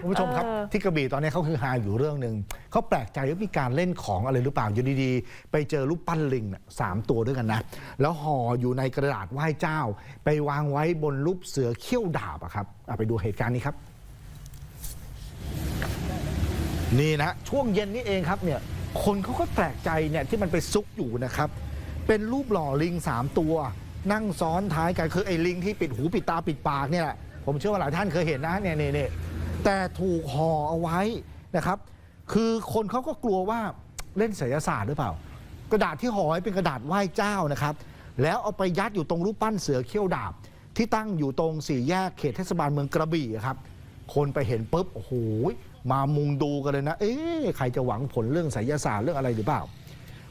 คุณผู้ชมครับเออที่กระบี่ตอนนี้เขาคือฮาอยู่เรื่องหนึ่งเขาแปลกใจว่ามีการเล่นของอะไรหรือเปล่าอยู่ดีๆ ไปเจอรูปปั้นลิงน่ะสามตัวด้วยกันนะ แล้วห่ออยู่ในกระดาษไหว้เจ้า ไปวางไว้บนรูปเสือเขี้ยวดาบอะครับอะไปดูเหตุการณ์นี้ครับ นี่นะช่วงเย็นนี้เองครับเนี่ยคนเขาก็แปลกใจเนี่ยที่มันไปซุกอยู่นะครับ เป็นรูปหล่อลิงสามตัว นั่งซ้อนท้ายกันคือไอ้ลิงที่ปิดหูปิดตาปิดปากเนี่ยแหละผมเชื่อว่าหลายท่านเคยเห็นนะเนี่ยเนี่ยเนี่ย แต่ถูกห่อเอาไว้นะครับ คือคนเขาก็กลัวว่าเล่นไสยศาสตร์หรือเปล่า กระดาษที่ห่อไว้เป็นกระดาษไหว้เจ้านะครับ แล้วเอาไปยัดอยู่ตรงรูปปั้นเสือเขี้ยวดาบ ที่ตั้งอยู่ตรงสี่แยกเขตเทศบาลเมืองกระบี่ครับ คนไปเห็นปุ๊บโอ้โหมามุงดูกันเลยนะ เอ๊ะใครจะหวังผลเรื่องไสยศาสตร์เรื่องอะไรหรือเปล่า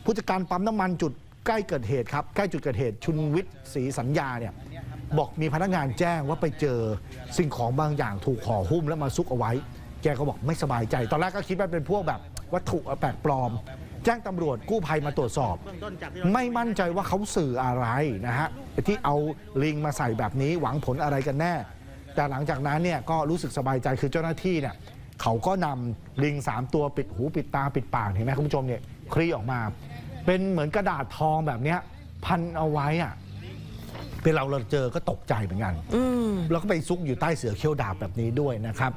ผู้จัดการปั๊มน้ำมันจุดใกล้เกิดเหตุครับ ใกล้จุดเกิดเหตุชุนวิทย์ศรีสัญญาเนี่ย บอกมีพนักงานแจ้งว่าไปเจอสิ่งของบางอย่างถูกห่อหุ้มแล้วมาซุกเอาไว้ แกก็บอกไม่สบายใจ ตอนแรกก็คิดว่าเป็นพวกแบบวัตถุแปลกปลอม แจ้งตำรวจกู้ภัยมาตรวจสอบ ไม่มั่นใจว่าเขาสื่ออะไรนะฮะที่เอาลิงมาใส่แบบนี้หวังผลอะไรกันแน่ แต่หลังจากนั้นเนี่ยก็รู้สึกสบายใจคือเจ้าหน้าที่เนี่ยเขาก็นำลิงสามตัวปิดหูปิดตาปิดปากเห็นไหมคุณผู้ชมเนี่ยคลี่ออกมา เป็นเหมือนกระดาษทองแบบเนี้ยพันเอาไว้อะ เป็นเราเราเจอก็ตกใจเหมือนกันอืมแล้วก็ไปซุกอยู่ใต้เสือเขี้ยวดาบแบบนี้ด้วยนะครับ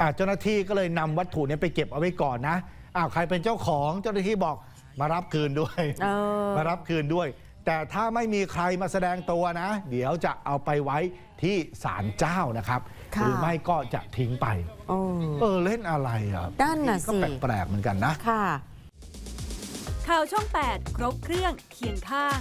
อ่าเจ้าหน้าที่ก็เลยนำวัตถุเนี้ไปเก็บเอาไว้ก่อนนะอ้าวใครเป็นเจ้าของเจ้าหน้าที่บอกมารับคืนด้วยเออมารับคืนด้วย แต่ถ้าไม่มีใครมาแสดงตัวนะ เดี๋ยวจะเอาไปไว้ที่ศาลเจ้านะครับค่ะหรือไม่ก็จะทิ้งไปโอ้เออเล่นอะไรอะนั่นน่ะก็สิแปลกๆเหมือนกันนะค่ะข่าวช่อง 8 ครบเครื่องเคียงข้าง